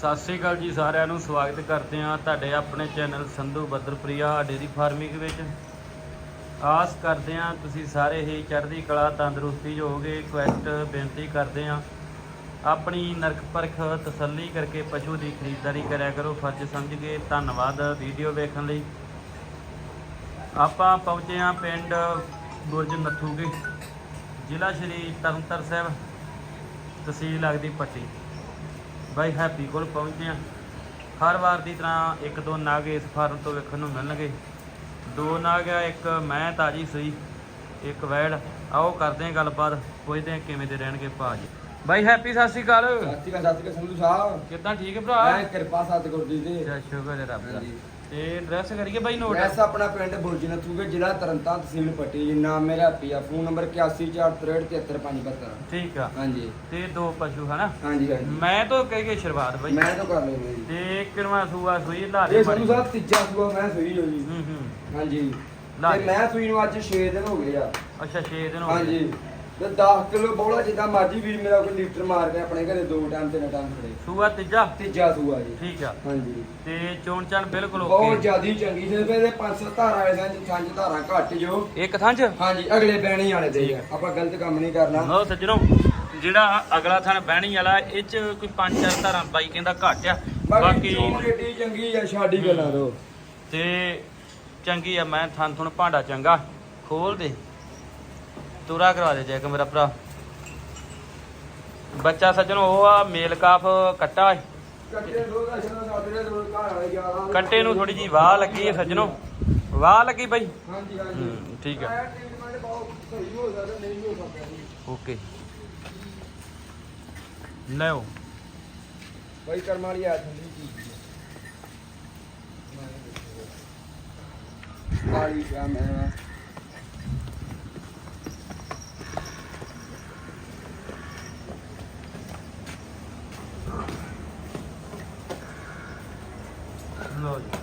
ਸਤਿ ਸ੍ਰੀ ਅਕਾਲ ਜੀ ਸਾਰਿਆਂ ਨੂੰ, ਸਵਾਗਤ ਕਰਦੇ ਹਾਂ ਤੁਹਾਡੇ ਆਪਣੇ channel Sandhu Badarpriya dairy farming ਵਿੱਚ। ਆਸ ਕਰਦੇ ਹਾਂ ਤੁਸੀਂ ਸਾਰੇ ਹੀ ਚੜ੍ਹਦੀ ਕਲਾ, ਤੰਦਰੁਸਤੀ 'ਚ ਹੋਵੋਗੇ। ਕੁਐਸਟ ਬੇਨਤੀ ਕਰਦੇ ਹਾਂ, ਆਪਣੀ ਨਰਕ ਪਰਖ ਤਸੱਲੀ ਕਰਕੇ ਪਸ਼ੂ ਦੀ ਖਰੀਦਦਾਰੀ ਕਰਿਆ ਕਰੋ, ਫਰਜ਼ ਸਮਝ ਕੇ। ਧੰਨਵਾਦ ਵੀਡੀਓ ਵੇਖਣ ਲਈ। ਆਪਾਂ ਪਹੁੰਚੇ ਹਾਂ ਪਿੰਡ ਬੁਰਜ ਨੱਥੂਗੇ। ਜ਼ਿਲ੍ਹਾ ਸ਼੍ਰੀ ਤਰਨਤਾਰ ਸਾਹਿਬ, ਤਹਿਸੀਲ ਲੱਗਦੀ ਪੱਟੀ। ਬਾਈ ਹੈਪੀ ਕੋਲ ਪਹੁੰਚੇ ਹਾਂ। ਹਰ ਵਾਰ ਦੀ ਤਰ੍ਹਾਂ ਇੱਕ ਦੋ ਨਾਗ ਇਸ ਫਾਰਮ ਤੋਂ ਵੇਖਣ ਨੂੰ ਮਿਲਣਗੇ। ਦੋ ਨਾਗ ਆ ਇੱਕ ਮੈਂ ਤਾਜੀ ਸੂਈ ਇੱਕ ਵੈੜ। ਆਓ ਕਰਦੇ ਹਾਂ ਗੱਲਬਾਤ। ਪੁੱਛਦੇ ਹਾਂ ਕਿਵੇਂ ਦੇ ਰਹਿਣਗੇ ਭਾਜੀ ਬਾਈ ਹੈਪੀ ਸਤਿ ਸ਼੍ਰੀ ਅਕਾਲ। ਸਤਿ ਸ਼੍ਰੀ ਅਕਾਲ ਸਤਿ ਸ਼੍ਰੀ ਅਕਾਲ ਸੰਧੂ ਸਾਹਿਬ। ਕਿੱਦਾਂ ਠੀਕ ਹੈ ਭਰਾ? ਮੈਂ ਕਿਰਪਾ ਸਤਿਗੁਰ ਦੀ। ਜੈ ਸ਼ੁਕਰ ਹੈ ਰੱਬ ਦਾ। ਤੇ ਐਡਰੈਸ ਕਰੀਏ ਬਾਈ ਨੋਟ ਐਸ ਆਪਣਾ ਪਿੰਡ ਬੁਰਜ ਨਥੂਗੇ ਜ਼ਿਲ੍ਹਾ ਤਰਨਤਾਰਨ ਤਹਿਸੀਲ ਪੱਟੀ। ਜੀ ਨਾਮ ਮੇਰਾ ਪੀਆ ਫੋਨ ਨੰਬਰ 8143373572 ਠੀਕ ਆ। ਹਾਂਜੀ। ਤੇ ਦੋ ਪਸ਼ੂ ਹਨਾ? ਹਾਂਜੀ ਹਾਂਜੀ। ਮੈਂ ਤਾਂ ਕਹਿ ਕੇ ਸ਼ੁਰੂਆਤ ਬਾਈ। ਮੈਂ ਤਾਂ ਕਰ ਜੀ। ਤੇ ਕਿਨਵਾ ਸੂਆ ਸੂਈ ਲਾ ਦੇ ਇਹ ਸਾਹਿਬ ਤੀਜਾ ਸੂਆ ਮੈਂ ਸੂਈ ਹੋ ਜੀ ਹੂੰ ਹੂੰ। ਹਾਂਜੀ। ਤੇ। ਮੈਂ ਸੂਈ ਨੂੰ ਅੱਜ 6 ਦਿਨ ਹੋ ਗਏ ਆ। ਅੱਛਾ 6 ਦਿਨ ਹੋ ਗਏ। ਹਾਂਜੀ। ਤੇ 10 ਕਿਲੋ ਬੋਲਾ ਜਿੱਦਾਂ ਮਰਜ਼ੀ ਵੀਰ ਮੇਰਾ ਕੋਈ ਲੀਟਰ ਮਾਰ ਕੇ ਆਪਣੇ ਘਰੇ ਦੋ ਟਾਈਮ ਤਿੰਨ ਟਾਈਮ ਖੜੇ। ਸੂਆ ਤੀਜਾ? ਤੀਜਾ ਸੂਆ ਜੀ। ਠੀਕ ਆ। ਹਾਂਜੀ। ਤੇ ਚੋਣ ਚਾਣ ਬਿਲਕੁਲ ਬਹੁਤ ਓਕੇ। ਜ਼ਿਆਦੀ ਚੰਗੀ ਸੀ ਤੇ ਇਹਦੇ 500 ਧਾਰਾਂ ਵਾਲੇ ਸੰਜ ਸੰਜ ਧਾਰਾਂ ਘੱਟ ਜੋ। ਇੱਕ ਥਾਂ ਚ ਹਾਂਜੀ ਅਗਲੇ ਬਹਿਣੀ ਵਾਲੇ ਆ। ਆਪਾਂ ਗਲਤ ਕੰਮ ਨਹੀਂ ਕਰਨਾ। ਲਓ ਸੱਜਣੋ ਜਿਹੜਾ ਅਗਲਾ ਥਣ ਬਹਿਣੀ ਵਾਲਾ ਇਹ ਚ ਕੋਈ ਪੰਜ ਚਾਰ ਧਾਰਾਂ ਬਾਈ ਕਹਿੰਦਾ ਘੱਟ ਆ। ਬਾਕੀ ਏਡੀ ਚੰਗੀ ਆ ਛਾਡੀ ਗੱਲਾਂ ਤੋਂ। ਤੇ ਚੰਗੀ ਆ ਮੈਂ ਥਣ ਥੁਣ ਭਾਂਡਾ ਚੰਗਾ ਖੋਲ ਦੇ ਤੁਰਾ ਕਰਵਾ ਦੇ ਜੈਕ ਮੇਰਾ ਭਰਾ। ਬੱਚਾ ਸੱਜਣੋ ਉਹ ਆ ਮੇਲ ਕਾਫ ਕੱਟਾ ਏ। ਕੱਟੇ ਨੂੰ ਥੋੜੀ ਜੀ ਵਾਹ ਲੱਗੀ ਹੈ ਸੱਜਣੋ। ਵਾਹ ਲੱਗੀ ਬਾਈ। ਹਾਂਜੀ ਹਾਂਜੀ। ਹੂੰ, ਠੀਕ ਹੋ ਹੋ ਓਕੇ। ਲੈਓ ਬਈ ਕਰਮ ਵਾਲੀ ਆ ਠੰਡੀ ਚੀਜ਼ ਹੈ ਕਾਲੀ ਸ਼ਾ ਮੈਂ। ਲਓ ਜੀ।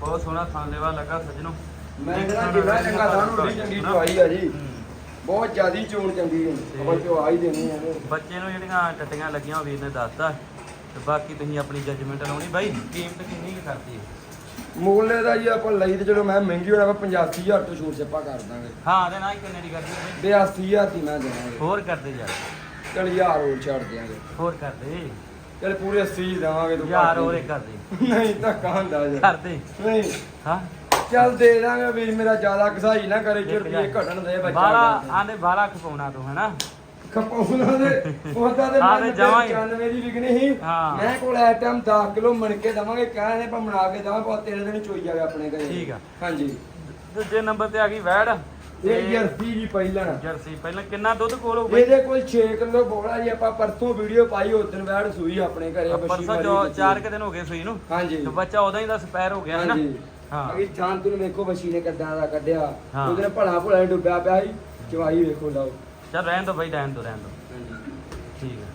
ਬਹੁਤ ਸੋਹਣਾ ਥਾਂ ਲੈਵਾ ਲੱਗਾ ਸੱਜਣੋ। ਮੈਂ ਕਹਿੰਦਾ ਜਿੰਨਾ ਚੰਗਾ ਸਾਨੂੰ ਬੜੀ ਚੰਗੀ ਚੁਆਈ ਆ ਜੀ। ਬਹੁਤ ਜ਼ਿਆਦੀ ਚੋਣ ਚੰਗੀ ਹੈ ਆਪਾਂ ਚੁਆ ਹੀ ਦੇਣੀ ਆ। ਬੱਚੇ ਨੂੰ ਜਿਹੜੀਆਂ ਟੱਟੀਆਂ ਲੱਗੀਆਂ ਉਹ ਵੀਰ ਨੇ ਦੱਸਤਾ। ਤੇ ਬਾਕੀ ਤੁਸੀਂ ਆਪਣੀ ਜੱਜਮੈਂਟ ਲਾਉਣੀ। ਬਾਈ ਕੀਮਤ ਕਿੰਨੀ ਕੁ ਕਰਦੀ ਹੈ ਮੁੱਲ ਦਾ ਜੀ ਆਪਾਂ ਲਈ ਤੇ ਚਲੋ ਮੈਂ ਮਹਿੰਗੀ ਹੋਣਾ ਆਪਾਂ 85000 ਤੋਂ ਛੂਟ ਛੱਪਾ ਕਰ ਦਾਂਗੇ। ਹਾਂ ਦੇ ਨਾਲ ਹੀ ਕਿੰਨੇ ਦੀ ਕਰਦੀ ਹੈ ਬਾਈ 82000 ਦੀ ਮੈਂ ਦੇਵਾਂਗੇ। ਹੋਰ ਕਰਦੇ ਯਾਰ। ਚਲ ਯਾਰ ਹੋਰ ਛੱਡ ਦਿਆਂਗੇ। ਹੋਰ ਕਰਦੇ ਚਲ ਪੂਰੇ 80 ਹੀ ਦੇਵਾਂਗੇ ਤੂੰ ਯਾਰ ਘੱਟ ਹੋਰ ਨਹੀਂ। ਨਹੀਂ ਧੱਕਾ ਹੁੰਦਾ ਜੀ। ਕਰਦੇ ਨਹੀਂ। ਹਾਂ। ਚੱਲ ਦੇ ਦਾਂਗੇ ਵੀਰ ਮੇਰਾ ਜ਼ਿਆਦਾ ਘਸਾਈ ਨਾ ਕਰੇ ਕਿ ਰੁਪਏ ਘਟਣ ਦੇ ਬੱਚਾ ਬਾਲਾ ਆਂਦੇ ਬਾਲਾ ਖਪਾਉਣਾ ਤੂੰ ਹੈਨਾ? ਖਪਾਉਣਾ ਦੇ ਉਹਦਾ ਦੇ ਹਾਂ ਤੇ ਮਨ ਜਾਵਾਂਗੇ। 95 ਦੀ ਵਿਕਣੀ ਸੀ। ਹਾਂ। ਮੈਂ ਕੋਲ ਐ ਟਾਈਮ 10 ਕਿਲੋ ਮਣ ਕੇ ਦਵਾਂਗੇ ਕਹਿੰਦੇ ਪਾ ਬਣਾ ਕੇ ਦਵਾਂ ਪਾ ਤੇਰੇ ਦਿਨ ਚੋਈ ਜਾਵੇ ਆਪਣੇ ਘਰੇ। ਠੀਕ ਆ। ਹਾਂਜੀ। ਦੂਜੇ ਨੰਬਰ ਤੇ ਆ ਗਈ ਵੈੜ। ਇਹ ਜਰਸੀ ਜੀ ਪਹਿਲਾਂ। ਜਰਸੀ ਪਹਿਲਾਂ ਕਿੰਨਾ ਦੁੱਧ ਕੋਲ ਹੋ ਬਈ? ਇਹਦੇ ਕੋਲ 6 ਕਿਲੋ ਬੋਲਾ ਜੀ ਆਪਾਂ ਪਰਸੋਂ ਵੀਡੀਓ ਪਾਈ ਉਸ ਦਿਨ ਵੈੜ ਸੂਈ ਆਪਣੇ ਘਰੇ ਬੱਛੀ ਪਰਸੋਂ ਜੋ ਬੱਚੀ। ਚਾਰ ਕੁ ਦਿਨ ਹੋ ਗਏ ਸੂਈ ਨੂੰ। ਹਾਂਜੀ। ਤੇ ਬੱਚਾ ਉਦੋਂ ਹੀ ਦਾ ਸਪੈਰ ਹੋ ਗਿਆ ਹੈ ਨਾ? ਹਾਂਜੀ। ਹਾਂ। ਅਗੀ ਜਾਨ ਤੂੰ ਵੇਖੋ ਬੱਛੀ ਨੇ ਕਿੱਦਾਂ ਦਾ ਕੱਢਿਆ। ਹਾਂ। ਉਹਦੇ ਨਾਲ ਭਲਾ ਭੁਲਾ ਡੁੱਬਿਆ ਪਿਆ ਸੀ। ਚਵਾਈ ਵੇਖੋ ਲਾਓ। ਚੱਲ ਰਹਿਣ ਦੋ ਬਈ ਰਹਿਣ ਦੋ ਰਹਿਣ ਦੋ। ਹਾਂਜੀ। ਠੀਕ ਹੈ।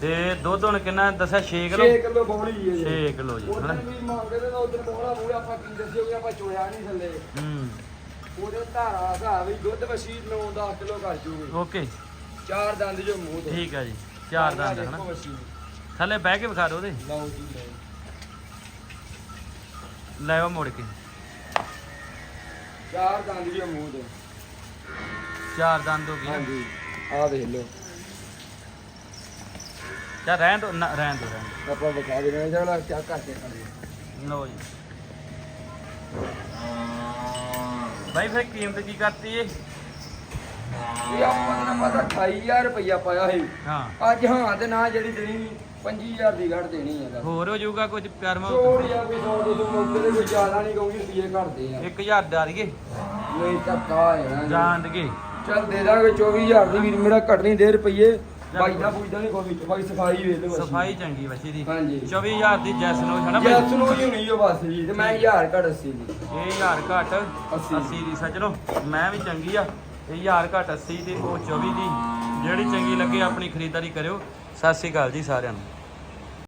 ਤੇ ਦੁੱਧ ਹੁਣ ਕਿੰਨਾ ਦੱਸਿਆ? 6 ਕਿਲੋ? 6 ਕਿਲੋ ਬੋਲੀ ਹੈ 6 ਕਿਲੋ ਜੀ ਉਹਦੇ ਹਨਾ? ਵੀ ਮੰਗਦੇ ਨੇ ਉਧਰ ਬੋਲਾ ਬੋਲਾ ਆਪਾਂ ਕੀ ਦੱਸਿਓ ਆਪਾਂ ਚੋਇਆ ਨਹੀਂ ਥੱਲੇ। ਹੂੰ। ਉਹਦੇ ਧਾਰਾ ਦਾ ਵੀ ਦੁੱਧ ਵਸ਼ੀ 9 10 ਕਿਲੋ ਕਰ ਜੂਗੀ। ਓਕੇ ਚਾਰ ਦੰਦ ਜੋ ਮੂੰਹ ਤੋਂ। ਠੀਕ ਹੈ ਜੀ ਚਾਰ ਦੰਦ ਦੇਖੋ ਹਨਾ। ਵਸ਼ੀ ਥੱਲੇ ਬਹਿ ਕੇ ਵਿਖਾ ਦਿਓ ਉਹਦੇ। ਲਓ ਜੀ ਲਓ। ਲੈ ਆਓ ਮੁੜ ਕੇ। ਚਾਰ ਦੰਦ ਜੋ ਮੂੰਹ ਤੋਂ। ਚਾਰ ਦੰਦ ਹੋ ਗਏ। ਹਾਂਜੀ ਆਹ ਵੇਖ ਲਓ। ਚੱਲ ਰਹਿਣ ਦੋ ਨਾ ਰਹਿਣ ਦੋ ਰਹਿਣ। ਆਪਾਂ ਵਿਖਾ ਦੇਣਾ ਜਿਹੜਾ ਕਰਦੇ ਖਾਂਦੇ ਲਓ ਜੀ। ਬਾਈ ਫਿਰ ਕੀਮਤ ਕੀ ਕਰਤੀ ਏ ਇਹ ਆਪਾਂ ਨੂੰ ਪਤਾ 28000 ਰੁਪਇਆ ਪਾਇਆ ਸੀ। ਹਾਂ। ਅੱਜ ਹਾਂ ਤੇ ਨਾ ਜਿਹੜੀ ਦੇਣੀ 25000 ਦੀ ਘੜ ਦੇਣੀ ਹੈ ਬਸ ਹੋਰ ਹੋ ਜਾਊਗਾ ਕੁਝ ਕਰਮਾ? ਛੋੜ ਜਾਂ ਕੋਈ 100 200 ਮੌਕੇ ਤੇ ਕੋਈ ਜ਼ਿਆਦਾ ਨਹੀਂ ਕਹੂੰਗੀ ਰੁਪਏ ਘਟਦੇ ਆ। 1000 ਡਾਰੀਏ ਨਹੀਂ ਧੱਕਾ ਹੈ ਜਾਣ ਦਗੇ ਚੱਲ ਦੇ ਦਾਂਗੇ 24000 ਦੀ ਵੀਰ ਮੇਰਾ ਘਟਣੀ ਦੇ ਰੁਪਏ ਬਾਈ ਦਾ ਪੁੱਛਦਾ ਨਹੀਂ ਕੋਈ ਵਿੱਚ ਬਾਈ ਸਫ਼ਾਈ ਵੇਖ ਲਓ ਸਫ਼ਾਈ ਚੰਗੀ ਬੱਚੀ ਦੀ। ਹਾਂਜੀ। 24000 ਦੀ ਜੈਸ ਨੂੰ ਹੈ ਨਾ ਬਾਈ? ਜੈਸ ਨੂੰ ਹੀ ਹੋਣੀ ਉਹ ਬਸ ਜੀ ਤੇ ਮੈਂ 1000 ਘਟ 80 ਦੀ। ਇਹ 1000 ਘੱਟ 80 80 ਦੀ ਸੱਜਣੋ ਮੈਂ ਵੀ ਚੰਗੀ ਆ। ਇਹ 1000 ਘੱਟ 80 ਦੀ ਉਹ 24 ਦੀ। ਜਿਹੜੀ ਚੰਗੀ ਲੱਗੇ ਆਪਣੀ ਖਰੀਦਦਾਰੀ ਕਰਿਓ। ਸਤਿ ਸ਼੍ਰੀ ਅਕਾਲ ਜੀ ਸਾਰਿਆਂ ਨੂੰ।